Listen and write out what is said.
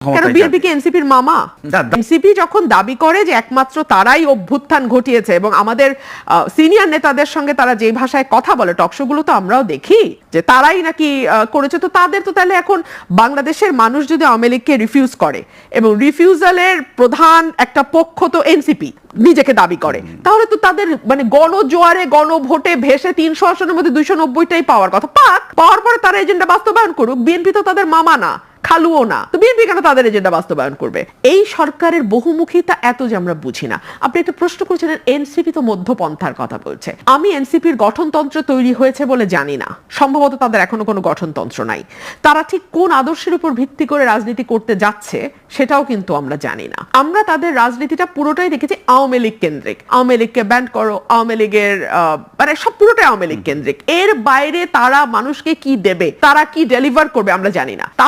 কেন বিএনপি কি এনসিপির মামা? না, না। এনসিপি যখন দাবি করে যে একমাত্র তারাই অভ্যুত্থান ঘটিয়েছে এবং আমাদের সিনিয়র নেতাদের সঙ্গে তারা যে ভাষায় কথা বলে টকশোগুলো তো আমরাও দেখি যে তারাই নাকি করেছে তো তাদের তো তাহলে এখন বাংলাদেশের মানুষ যদি আওয়ামী লীগকে রিফিউজ করে এবং রিফিউজালের প্রধান একটা পক্ষ তো এনসিপি নিজেকে দাবি করে তাহলে তো তাদের মানে গণজোয়ারে গণভোটে ভেসে তিনশো আসনের মধ্যে দুইশো নব্বইটাই পাওয়ার কথা। পাক পাওয়ার পরে তারা এজেন্ডা বাস্তবায়ন করুক বিএনপি তো তাদের মামা না। খালুও না। তো বিএনপি কেন তাদের এজেন্ডা বাস্তবায়ন করবে? এই সরকারের বহুমুখিতা এত যে আমরা বুঝি না। আপনি একটা প্রশ্ন করেছিলেন এনসিপি তো মধ্যপন্থার কথা বলছে। আমি এনসিপির গঠনতন্ত্র তৈরি হয়েছে বলে জানি না। সম্ভবত তাদের এখনও কোনো গঠনতন্ত্র নাই। তারা ঠিক কোন আদর্শের উপর ভিত্তি করে রাজনীতি করতে যাচ্ছে সেটাও কিন্তু আমরা জানি না। আমরা তাদের রাজনীতিটা পুরোটাই দেখেছি আওয়ামী লীগ কেন্দ্রিক। আওয়ামী লীগকে ব্যান্ড করো আওয়ামী লীগের মানে সব পুরোটাই আওয়ামী লীগ কেন্দ্রিক। এর বাইরে তারা মানুষকে কি দেবে? তারা কি ডেলিভার করবে আমরা জানি না।